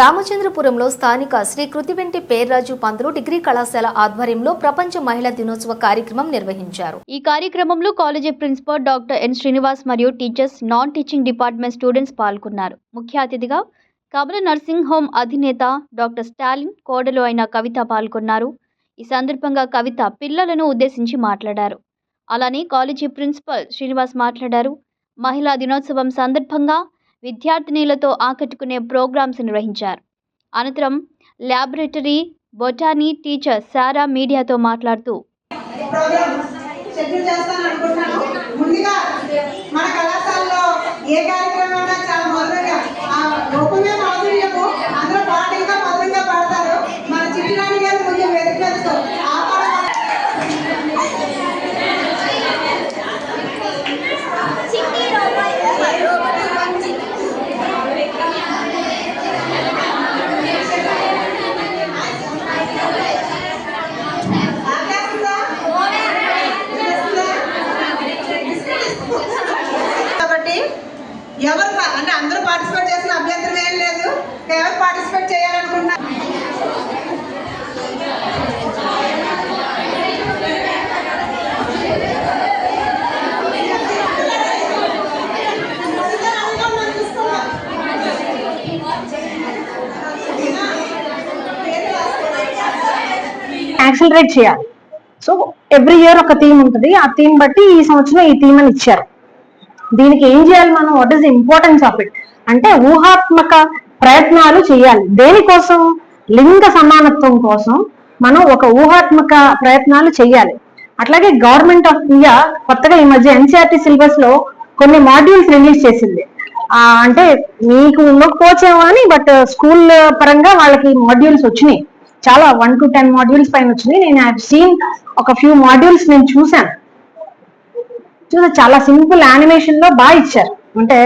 రామచంద్రపురంలో స్థానిక శ్రీ కృతివెంటి పేర్రాజు పంతులు డిగ్రీ కళాశాల ఆధ్వర్యంలో ప్రపంచ మహిళా దినోత్సవ కార్యక్రమం నిర్వహించారు. ఈ కార్యక్రమంలో college principal doctor N Srinivas మరియు teachers non teaching department students పాల్గొన్నారు. ముఖ్య అతిథిగా కబల నర్సింగ్ హోమ్ అధినేత డాక్టర్ స్టాలిన్ కోడలు అయిన కవిత పాల్గొన్నారు. ఈ సందర్భంగా కవిత పిల్లలను ఉద్దేశించి మాట్లాడారు. అలానే కాలేజీ ప్రిన్సిపల్ శ్రీనివాస్ మాట్లాడారు. మహిళా దినోత్సవం సందర్భంగా విద్యార్థినిలతో ఆకట్టుకునే ప్రోగ్రామ్స్ నిర్వహించారు. అనంతరం ల్యాబొరేటరీ బొటానీ టీచర్ సారా మీడియాతో మాట్లాడుతూ చేస్తాను అనుకుంటున్నాను ముందుగా మన కళాశాలలో ఏ కార్యక్రమం అయినా చాలా మధురంగా ఆ రూపమే మాధుర్యము అందరూ పాట ఇంకా మధురంగా పాడతారు మన చిట్టిరాణి గారు ముందు వేదిక మీదకు ఆ పాట పాడ- ఆపేస్తుందా? కాబట్టి ఎవరు పా- అంటే అందరూ పార్టిసిపేట్ చేసిన అభ్యంతరం ఏం లేదు ఎవరు పార్టిసిపేట్ చేయాలనుకుంటున్నారు యాక్సిలరేట్ చేయాలి. సో ఎవ్రీ ఇయర్ ఒక థీమ్ ఉంటుంది. ఆ థీమ్ బట్టి ఈ సంవత్సరం ఈ థీమ్ అని ఇచ్చారు. దీనికి ఏం చేయాలి మనం? What is importance of it అంటే ఊహాత్మక ప్రయత్నాలు చేయాలి. దేనికోసం? లింగ సమానత్వం కోసం మనం ఒక ఊహాత్మక ప్రయత్నాలు చేయాలి. అట్లాగే గవర్నమెంట్ ఆఫ్ ఇండియా కొత్తగా ఈ మధ్య ఎన్సీఆర్టీ సిలబస్లో కొన్ని మాడ్యూల్స్ రిలీజ్ చేసింది. ఆ, అంటే మీకు ఉండకపోవచ్చేమో అని బట్ స్కూల్ పరంగా వాళ్ళకి మాడ్యూల్స్ వచ్చినాయి. చాలా వన్ టు టెన్ మాడ్యూల్స్ పైన వచ్చినాయి నేను హ్యావ్ సీన్ ఒక ఫ్యూ మాడ్యూల్స్ నేను చూసాను చూసా చాలా సింపుల్ యానిమేషన్లో బాగా ఇచ్చారు. అంటే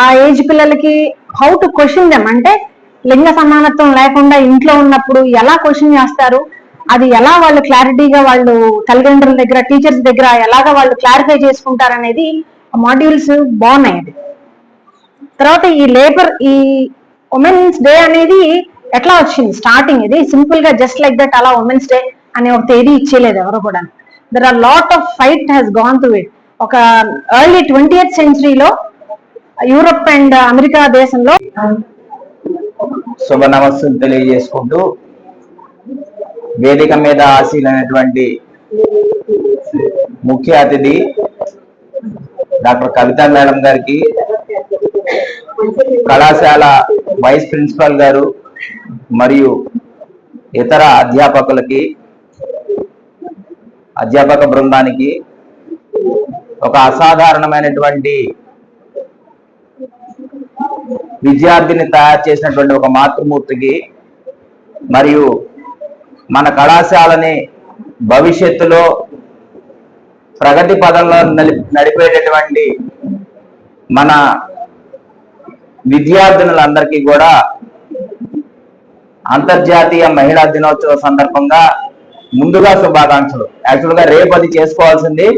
ఆ ఏజ్ పిల్లలకి హౌ టు క్వశ్చన్ దెమ్ అంటే లింగ సమానత్వం లేకుండా ఇంట్లో ఉన్నప్పుడు ఎలా క్వశ్చన్ చేస్తారు? అది ఎలా వాళ్ళు క్లారిటీగా వాళ్ళు తల్లిదండ్రుల దగ్గర టీచర్స్ దగ్గర ఎలాగ వాళ్ళు క్లారిఫై చేసుకుంటారు అనేది మాడ్యూల్స్ బాగున్నాయి. అది తర్వాత ఈ లేబర్ ఈ ఉమెన్స్ డే అనేది ఎట్లా వచ్చింది? స్టార్టింగ్ ఇది? సింపుల్గా జస్ట్ లైక్ దట్ అలా ఉమెన్స్ డే అనే ఒక తేదీ ఇచ్చేయలేదు ఎవరు కూడా there are lot of fight has gone to it ఒక ఎర్లీ ట్వంటీ ఎయిత్ సెంచరీలో యూరప్ అండ్ అమెరికా దేశంలో శుభ తెలియజేసుకుంటూ వేదిక మీద ఆశీలైనటువంటి ముఖ్య అతిథి డాక్టర్ కవిత మేడం గారికి కళాశాల వైస్ ప్రిన్సిపాల్ గారు మరియు ఇతర అధ్యాపకులకి అధ్యాపక బృందానికి ఒక అసాధారణమైనటువంటి విద్యార్థిని తయారు చేసినటువంటి ఒక మాతృమూర్తికి మరియు మన కళాశాలని భవిష్యత్తులో ప్రగతి పదంలో నడిపేటటువంటి మన విద్యార్థినులందరికీ కూడా అంతర్జాతీయ మహిళా దినోత్సవ సందర్భంగా ముందుగా శుభాకాంక్షలు. యాక్చువల్గా రేపు అది చేసుకోవాల్సింది.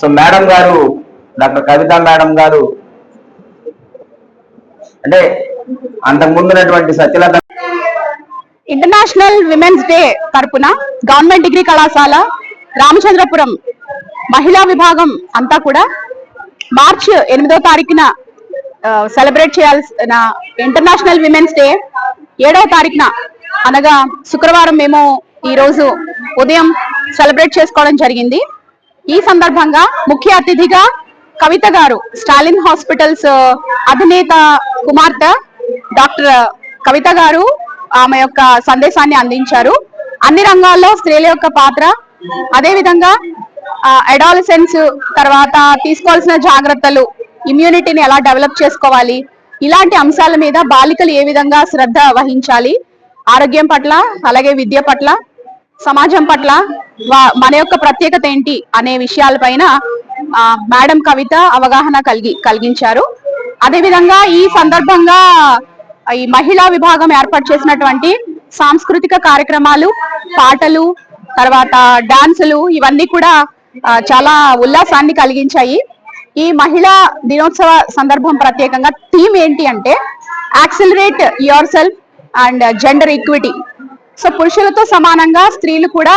సో మేడం గారు డాక్టర్ కవిత మేడం గారు అంటే అంతకు ముందున్నటువంటి సత్యలత ఇంటర్నేషనల్ విమెన్స్ డే తరపున గవర్నమెంట్ డిగ్రీ కళాశాల రామచంద్రపురం మహిళా విభాగం అంతా కూడా మార్చి ఎనిమిదో తారీఖున సెలబ్రేట్ చేయాల్సిన ఇంటర్నేషనల్ విమెన్స్ డే ఏడవ తారీఖున అనగా శుక్రవారం మేము ఈ రోజు ఉదయం సెలబ్రేట్ చేసుకోవడం జరిగింది. ఈ సందర్భంగా ముఖ్య అతిథిగా కవిత గారు స్టాలిన్ హాస్పిటల్స్ అధినేత కుమార్తె డాక్టర్ కవిత గారు ఆమె యొక్క సందేశాన్ని అందించారు. అన్ని రంగాల్లో స్త్రీల యొక్క పాత్ర అదేవిధంగా అడాలసెన్స్ తర్వాత తీసుకోవాల్సిన జాగ్రత్తలు ఇమ్యూనిటీని ఎలా డెవలప్ చేసుకోవాలి? ఇలాంటి అంశాల మీద బాలికలు ఏ విధంగా శ్రద్ధ వహించాలి? ఆరోగ్యం పట్ల అలాగే విద్య పట్ల సమాజం పట్ల మన యొక్క ప్రత్యేకత ఏంటి అనే విషయాలపైన మేడం కవిత అవగాహన కలిగి కలిగించారు. అదేవిధంగా ఈ సందర్భంగా ఈ మహిళా విభాగం ఏర్పాటు చేసినటువంటి సాంస్కృతిక కార్యక్రమాలు పాటలు తర్వాత డాన్సులు ఇవన్నీ కూడా చాలా ఉల్లాసాన్ని కలిగించాయి. ఈ మహిళా దినోత్సవ సందర్భం ప్రత్యేకంగా థీమ్ ఏంటి అంటే accelerate yourself and gender equity. So పురుషులతో సమానంగా స్త్రీలు కూడా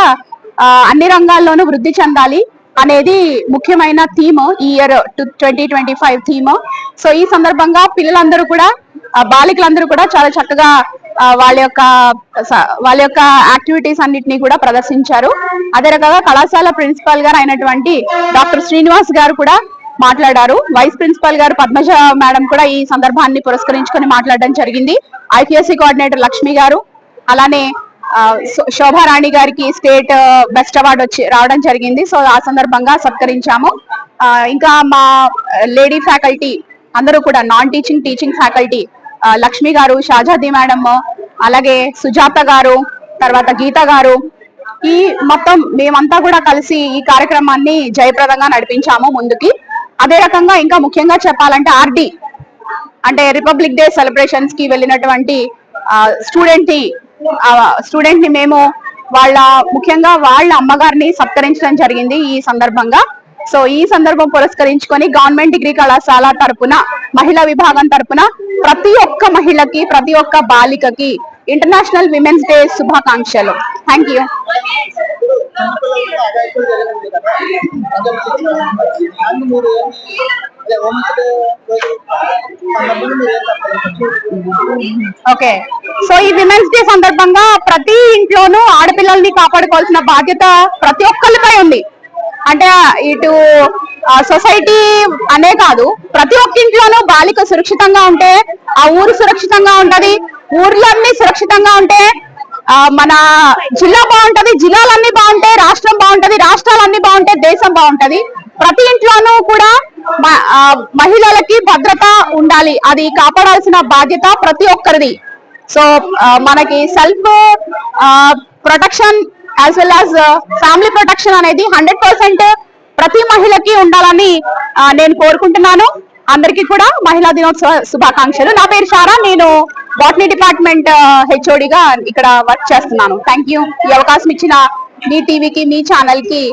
అన్ని రంగాల్లోనూ వృద్ధి చెందాలి అనేది ముఖ్యమైన థీమ్ ఈ year twenty twenty five theme. So ఈ సందర్భంగా పిల్లలందరూ కూడా బాలికలందరూ కూడా చాలా చక్కగా వాళ్ళ యొక్క వాళ్ళ యొక్క యాక్టివిటీస్ అన్నిటినీ కూడా ప్రదర్శించారు. అదే రకంగా కళాశాల ప్రిన్సిపాల్ గారు అయినటువంటి డాక్టర్ శ్రీనివాస్ గారు కూడా మాట్లాడారు. వైస్ ప్రిన్సిపాల్ గారు పద్మజ మేడం కూడా ఈ సందర్భాన్ని పురస్కరించుకొని మాట్లాడడం జరిగింది. ఐపీఎస్సీ కోఆర్డినేటర్ లక్ష్మి గారు అలానే శోభారాణి గారికి స్టేట్ బెస్ట్ అవార్డు వచ్చి రావడం జరిగింది. సో ఆ సందర్భంగా సత్కరించాము. ఇంకా మా లేడీ ఫ్యాకల్టీ అందరూ కూడా non teaching teaching faculty Lakshmi గారు షాజాది మేడం అలాగే సుజాత గారు తర్వాత గీత గారు ఈ మొత్తం మేమంతా కూడా కలిసి ఈ కార్యక్రమాన్ని జయప్రదంగా నడిపించాము ముందుకి. అదే రకంగా ఇంకా ముఖ్యంగా చెప్పాలంటే ఆర్డి అంటే రిపబ్లిక్ డే సెలబ్రేషన్స్కి వెళ్ళినటువంటి స్టూడెంట్ని స్టూడెంట్ని మేము వాళ్ళ ముఖ్యంగా వాళ్ళ అమ్మగారిని సత్కరించడం జరిగింది ఈ సందర్భంగా. సో ఈ సందర్భం పురస్కరించుకొని గవర్నమెంట్ డిగ్రీ కళాశాల తరపున మహిళా విభాగం తరపున ప్రతి ఒక్క మహిళకి ప్రతి ఒక్క బాలికకి ఇంటర్నేషనల్ విమెన్స్ డే శుభాకాంక్షలు. Thank you okay. సో ఈ విమెన్స్ డే సందర్భంగా ప్రతి ఇంట్లోనూ ఆడపిల్లల్ని కాపాడుకోవాల్సిన బాధ్యత ప్రతి ఒక్కరిపై ఉంది. అంటే ఇటు సొసైటీ అనే కాదు ప్రతి ఒక్క ఇంట్లోనూ బాలిక సురక్షితంగా ఉంటే ఆ ఊరు సురక్షితంగా ఉంటది ఊర్లన్నీ సురక్షితంగా ఉంటే మన జిల్లా బాగుంటది జిల్లాలన్నీ బాగుంటాయి రాష్ట్రం బాగుంటది రాష్ట్రాలన్నీ బాగుంటాయి దేశం బాగుంటది. ప్రతి ఇంట్లోనూ కూడా మ- మహిళలకి భద్రత ఉండాలి. అది కాపాడాల్సిన బాధ్యత ప్రతి ఒక్కరిది. సో మనకి self protection as well as family protection అనేది హండ్రెడ్ పర్సెంట్ ప్రతి మహిళకి ఉండాలని నేను కోరుకుంటున్నాను. అందరికీ కూడా మహిళా దినోత్సవ శుభాకాంక్షలు. నా పేరు షారా. నేను బాటనీ డిపార్ట్మెంట్ హెచ్ఓడిగా ఇక్కడ వర్క్ చేస్తున్నాను. థ్యాంక్ యూ ఈ అవకాశం ఇచ్చిన మీ టీవీకి మీ ఛానల్కి